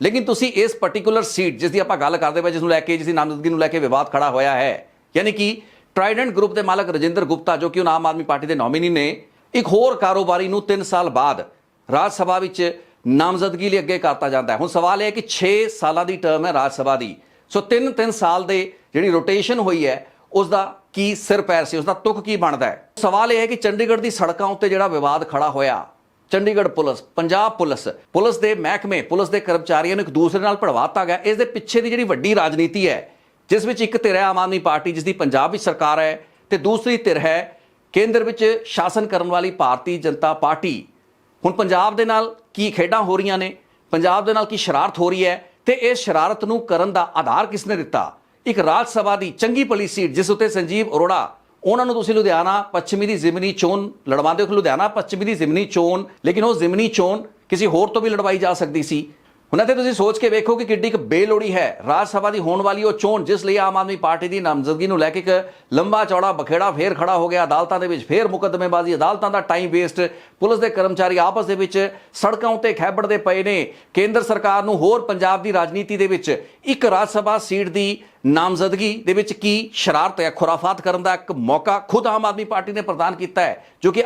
ਲੇਕਿਨ ਤੁਸੀਂ ਇਸ ਪਾਰਟਿਕੂਲਰ ਸੀਟ ਜਿਸ ਦੀ ਆਪਾਂ ਗੱਲ ਕਰਦੇ ਪਏ ਜਿਸ ਨੂੰ ਲੈ ਕੇ ਜਿਸ ਦੀ ਨਾਮਜ਼ਦਗੀ ਨੂੰ ਲੈ ਕੇ ਵਿਵਾਦ ਖੜਾ ਹੋਇਆ ਹੈ, ਯਾਨੀ ਕਿ ਟ੍ਰਾਈਡੈਂਟ ਗਰੁੱਪ ਦੇ ਮਾਲਕ ਰਜਿੰਦਰ ਗੁਪਤਾ, ਜੋ ਕਿ ਉਹ ਆਮ ਆਦਮੀ ਪਾਰਟੀ ਦੇ ਨੋਮੀਨੀ ਨੇ, ਇੱਕ ਹੋਰ ਕਾਰੋਬਾਰੀ ਨੂੰ 3 ਸਾਲ ਬਾਅਦ ਰਾਜ ਸਭਾ ਵਿੱਚ ਨਾਮਜ਼ਦਗੀ ਲਈ ਅੱਗੇ ਕਰਤਾ ਜਾਂਦਾ ਹੈ। ਹੁਣ ਸਵਾਲ ਇਹ ਹੈ ਕਿ 6 ਸਾਲਾਂ ਦੀ ਟਰਮ ਹੈ ਰਾਜ ਸਭਾ ਦੀ। ਸੋ 3-3 ਸਾਲ ਦੇ ਜਿਹੜੀ ਰੋਟੇਸ਼ਨ ਹੋਈ ਹੈ ਉਸ ਦਾ ਕੀ ਸਿਰ ਪੈਰ ਸੀ ਉਸ ਦਾ ਤੁਕ ਕੀ ਬਣਦਾ ਹੈ? ਸਵਾਲ ਇਹ ਹੈ ਕਿ ਚੰਡੀਗੜ੍ਹ ਦੀ ਸੜਕਾਂ ਉੱਤੇ ਜਿਹੜਾ ਵਿਵਾਦ ਖੜਾ ਹੋਇਆ Chandigarh police, Punjab police police ਦੇ ਮਹਿਕਮੇ, ਪੁਲਿਸ ਦੇ ਕਰਮਚਾਰੀਆਂ ਨੂੰ ਇੱਕ ਦੂਸਰੇ ਨਾਲ ਭੜਵਾਤਾ ਗਿਆ। ਇਸ ਦੇ ਪਿੱਛੇ ਦੀ ਜਿਹੜੀ ਵੱਡੀ ਰਾਜਨੀਤੀ ਹੈ, ਜਿਸ ਵਿੱਚ ਇੱਕ ਧਿਰ ਹੈ ਆਮ ਆਦਮੀ ਪਾਰਟੀ ਜਿਸ ਦੀ ਪੰਜਾਬ ਵਿੱਚ ਸਰਕਾਰ ਹੈ ਤੇ ਦੂਸਰੀ ਧਿਰ ਹੈ ਕੇਂਦਰ ਵਿੱਚ ਸ਼ਾਸਨ ਕਰਨ ਵਾਲੀ ਭਾਰਤੀ ਜਨਤਾ ਪਾਰਟੀ। ਹੁਣ ਪੰਜਾਬ ਦੇ ਨਾਲ ਕੀ ਖੇਡਾਂ ਹੋ ਰਹੀਆਂ ਨੇ? ਪੰਜਾਬ ਦੇ ਨਾਲ ਕੀ ਸ਼ਰਾਰਤ ਹੋ ਰਹੀ ਹੈ? ਤੇ ਇਸ ਸ਼ਰਾਰਤ ਨੂੰ ਕਰਨ ਦਾ ਆਧਾਰ ਕਿਸ ਨੇ ਦਿੱਤਾ? ਇੱਕ ਰਾਜ ਸਭਾ ਦੀ ਚੰਗੀ ਭਲੀ ਸੀਟ, ਜਿਸ ਉੱਤੇ ਸੰਜੀਵ ਅਰੋੜਾ ਉਹਨਾਂ ਨੂੰ ਤੁਸੀਂ ਲੁਧਿਆਣਾ ਪੱਛਮੀ ਦੀ ਜ਼ਿਮਨੀ ਚੋਣ ਲੜਵਾਉਂਦੇ ਹੋ, ਲੁਧਿਆਣਾ ਪੱਛਮੀ ਦੀ ਜ਼ਿਮਨੀ ਚੋਣ, ਲੇਕਿਨ ਉਹ ਜ਼ਿਮਨੀ ਚੋਣ ਕਿਸੇ ਹੋਰ ਤੋਂ ਵੀ ਲੜਵਾਈ ਜਾ ਸਕਦੀ ਸੀ। ਉਹਨਾਂ 'ਤੇ ਤੁਸੀਂ ਸੋਚ ਕੇ ਵੇਖੋ ਕਿ ਕਿੱਡੀ ਇੱਕ ਬੇਲੋੜੀ ਹੈ। ਰਾਜ ਸਭਾ ਦੀ ਹੋਣ ਵਾਲੀ ਉਹ ਚੋਣ, ਜਿਸ ਲਈ ਆਮ ਆਦਮੀ ਪਾਰਟੀ ਦੀ ਨਾਮਜ਼ਦਗੀ ਨੂੰ ਲੈ ਕੇ ਇੱਕ ਲੰਬਾ ਚੌੜਾ ਬਖੇੜਾ ਫੇਰ ਖੜਾ ਹੋ ਗਿਆ। ਅਦਾਲਤਾਂ ਦੇ ਵਿੱਚ ਫੇਰ ਮੁਕੱਦਮੇਬਾਜ਼ੀ, ਅਦਾਲਤਾਂ ਦਾ ਟਾਈਮ ਵੇਸਟ ਪੁਲਿਸ ਦੇ ਕਰਮਚਾਰੀ ਆਪਸ ਦੇ ਵਿੱਚ ਸੜਕਾਂ ਉੱਤੇ ਖੈਬੜਦੇ ਪਏ ਨੇ। ਕੇਂਦਰ ਸਰਕਾਰ ਨੂੰ ਹੋਰ ਪੰਜਾਬ ਦੀ ਰਾਜਨੀਤੀ ਦੇ ਵਿੱਚ ਇੱਕ ਰਾਜ ਸਭਾ ਸੀਟ ਦੀ ਨਾਮਜ਼ਦਗੀ ਦੇ ਵਿੱਚ ਕੀ ਸ਼ਰਾਰਤ ਹੈ? ਖੁਰਾਫਾਤ ਕਰਨ ਦਾ ਇੱਕ ਮੌਕਾ ਖੁਦ ਆਮ ਆਦਮੀ ਪਾਰਟੀ ਨੇ ਪ੍ਰਦਾਨ ਕੀਤਾ ਹੈ, ਜੋ ਕਿ